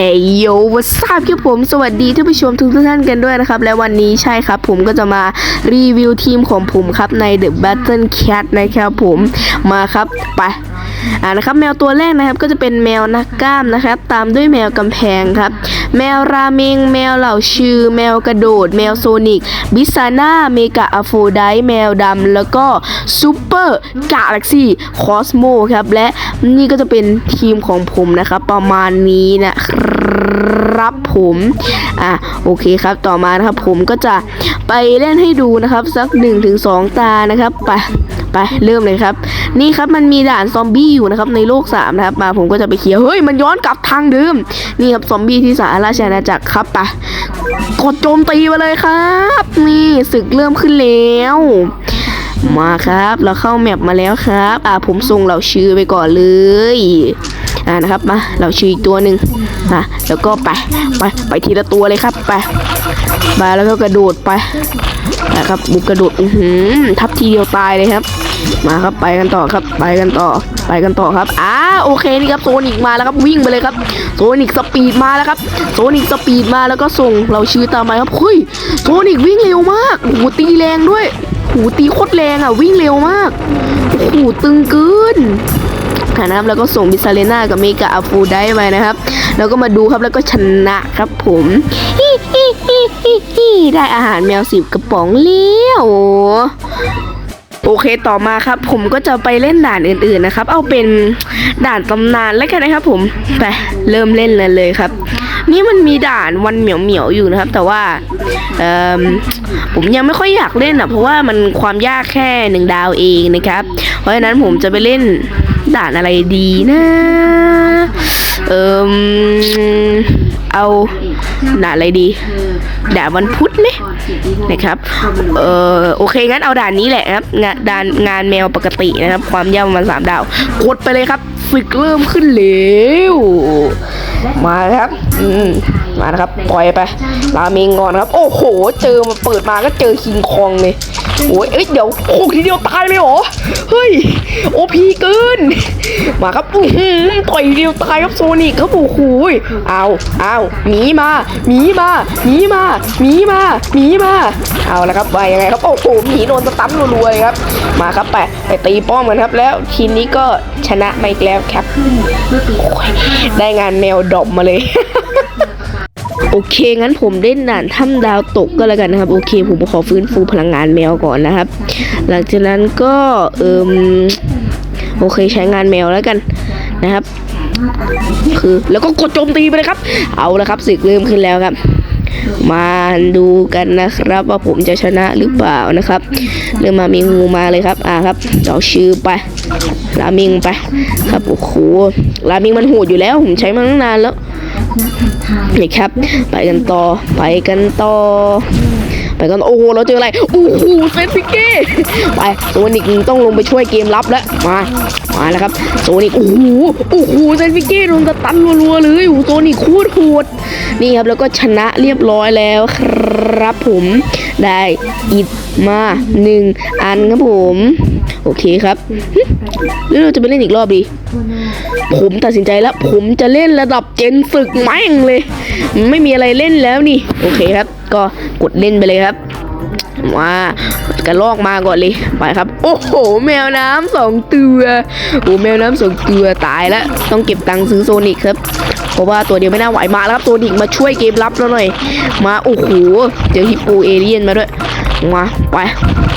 เอยโยวัสดีครับผมสวัสดีท่านผู้ชมทุกท่านกันด้วยนะครับ และวันนี้ใช่ครับผมก็จะมารีวิวทีมของผมครับใน The Battle Cat นะครับผมมาครับไปอ่านะครับแมวตัวแรกนะครับก็จะเป็นแมวนักกล้ามนะครับ ตามด้วยแมวกำแพงครับ แมวราเมง แมวเหล่าชื่อแมวกระโดด แมวโซนิก บิซาน่า เมกาอะโฟไดแมวดำ แล้วก็ซูเปอร์กาแล็กซี่คอสโมครับ และนี่ก็จะเป็นทีมของผมนะครับ ประมาณนี้นะครับผมอะโอเคครับต่อมานะครับผมก็จะไปเล่นให้ดูนะครับ สัก 1-2 ตานะครับไปไปเริ่มเลยครับ นี่ครับมันมีด่านซอมบี้อยู่นะครับในโลก3นะครับมาผมก็จะไปเคลียร์เฮ้ยมันย้อนกลับทางเดิมนี่ครับซอมบี้ที่สาราชอาณาจักรครับไปกดโจมตีมาเลยครับ นี่ศึกเริ่มขึ้นแล้วมาครับ เราเข้าแมปมาแล้วครับ อ่าผมส่งเหล่าชื่อไปก่อนเลย อ่านะครับมาเราชื่ออีกตัวหนึ่งอะแล้วก็ไปไปไปทีละตัวเลยครับไปไปแล้วก็กระโดดไปนะครับบุกกระโดดอือหือทับทีเดียวตายเลยครับ มาครับไปกันต่อครับไปกันต่อไปกันต่อครับอ่าโอเคนี่ครับโซนิกมาแล้วครับวิ่งไปเลยครับโซนิกสปีดมาแล้วครับโซนิกสปีดมาแล้วก็ส่งเราชื่อตามไปครับเฮ้ยโซนิกวิ่งเร็วมากโอ้โหตีแรงด้วยโอ้โหตีโคตรแรงอะวิ่งเร็วมากโอ้โหตึงเกินนะครับแล้วก็ส่งบิซาเลน่ากับเมกาอาฟูได้ไปนะครับแล้วก็มาดูครับแล้วก็ชนะครับผมฮิฮิฮิฮิได้อาหารแมวสิบกระป๋องเลี้ยว โอเคต่อมาครับ ผมก็จะไปเล่นด่านอื่นๆนะครับ เอาเป็นด่านตำนานแล้วกันนะครับ ผมไปเริ่มเล่นเลยเลยครับ นี่มันมีด่านวันเหมียวเหมียวอยู่นะครับ แต่ว่าเออผมยังไม่ค่อยอยากเล่นอะเพราะว่ามันความยากแค่หนึ่งดาวเองนะครับ เพราะฉะนั้นผมจะไปเล่นด่านอะไรดีนะ เอิม เอาด่านอะไรดี ด่านวันพุธไหมนะครับ เออโอเคงั้นเอาด่านนี้แหละครับงานด่านงานแมวปกตินะครับ ความยาวประมาณสามดาวกดไปเลยครับฝึกเริ่มขึ้นเร็วมาครับ อืมมานะครับปล่อยไปราเมงก่อนครับ โอ้โห เจอมาเปิดมาก็เจอคิงคองเลยโอ้ยเอ้ยเดี๋ยวโคกทีเดียวตายเลยเหรอเฮ้ยโอพีเกินมาครับอือหือต่อยเดียวตายครับโซนิกครับโอ้โหยเอาเอาหมีมาหมีมาหมีมาหมีมาหมีมาเอาละครับว่ายังไงครับโอ้โหหมีโดนสตันรัวๆเลยครับ มาครับไปไปตีป้อมกันครับ แล้วทีนี้ก็ชนะมาอีกแล้วครับได้งานแมวดอปมาเลย โอเคงั้นผมเล่นด่านถ้ำดาวตกก็แล้วกันนะครับ โอเค ผมขอฟื้นฟูพลังงานแมวก่อนนะครับ หลังจากนั้นก็เอิมโอเคใช้งานแมวแล้วกันนะครับ คือแล้วก็กดโจมตีไปเลยครับ เอาละครับศึกเริ่มขึ้นแล้วครับมาดูกันนะครับ ว่าผมจะชนะหรือเปล่านะครับ เริ่มมามีงูมาเลยครับ อ่าครับเราชื่อไปรามิงไป ครับโอ้โหรามิงมันโหดอยู่แล้ว ผมใช้มาตั้งนานแล้ว นี่ครับ ไปกันต่อ ไปกันต่อ ไปกัน โอ้โห เราเจออะไร โอ้โหเซนฟิกเก้ไป โซนิกต้องลงไปช่วยเกมรับแล้ว มา มาแล้วครับ โซนิก โอ้โห โอ้โหเซนฟิกเก้โดนสตันรัวๆเลย โอ้โห โซนิกโคตรโหด นี่ครับ แล้วก็ชนะเรียบร้อยแล้วครับผม ได้อิดมาหนึ่งอันครับผม โอเคครับหึหรือเราจะไปเล่นอีกรอบดี ผมตัดสินใจแล้ว ผมจะเล่นระดับเจนศึกแม่งเลย ไม่มีอะไรเล่นแล้วนี่ โอเคครับ ก็กดเล่นไปเลยครับมากระลอกมาก่อนเลยไปครับ โอ้โห แมวน้ำสองตัวโอ้แมวน้ำสองตัวตายแล้ว ต้องเก็บตังค์ซื้อโซนิกครับเพราะว่าตัวเดียวไม่น่าไหวมาแล้วครับโซนิกมาช่วยเกมรับเราหน่อย มาโอ้โหเจอฮิปโปเอเลียนมาด้วย มา ไป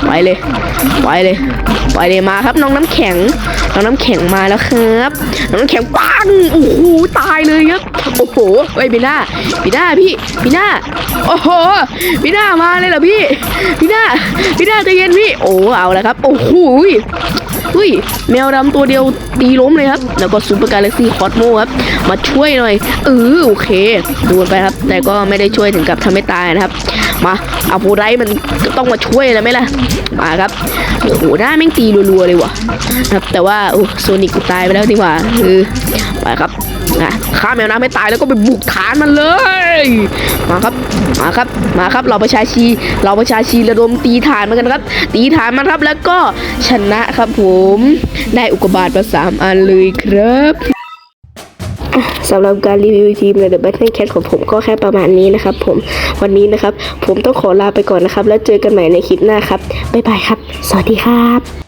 ไปเลย ไปเลย ไปเลยมาครับน้องน้ำแข็ง น้องน้ำแข็งมาแล้วครับ น้องน้ำแข็งปังโอ้โหตายเลยครับ โอ้โหเฮ้ยพี่หน้าพีน่าพี่พีน่าโอ้โหพีน่ามาเลยเหรอพี่พีน่าพีน่าใจเย็นพี่ โอ้เอาแล้วครับ โอ้โห เฮ้ยแมวดำตัวเดียวตีล้มเลยครับ แล้วก็ซูเปอร์กาแล็กซี่คอสโมครับ มาช่วยหน่อยเออโอเคดูไปครับ แต่ก็ไม่ได้ช่วยถึงกับทำให้ตายนะครับ มาเอาโพไรมันต้องมาช่วยแล้วไหมล่ะมาครับโอ้โหหน้าแม่งตีรัวๆเลยว่ะครับแต่ว่าโอ้โซนิกกูตายไปแล้วดีกว่าเออไปครับ อะฆ่าแมวน้ำให้ตายแล้วก็ไปบุกฐานมันเลย มาครับ มาครับ มาครับ เราประชาชี เราประชาชีระดมตีฐานมันกันครับ ตีฐานมันครับ แล้วก็ชนะครับผม ได้อุกกาบาตมาสามอันเลยครับสำหรับการรีวิวทีมใน The Battle Cat ของผมก็แค่ประมาณนี้นะครับผมวันนี้นะครับ ผมต้องขอลาไปก่อนนะครับ แล้วเจอกันใหม่ในคลิปหน้าครับ บ๊ายบายครับ สวัสดีครับ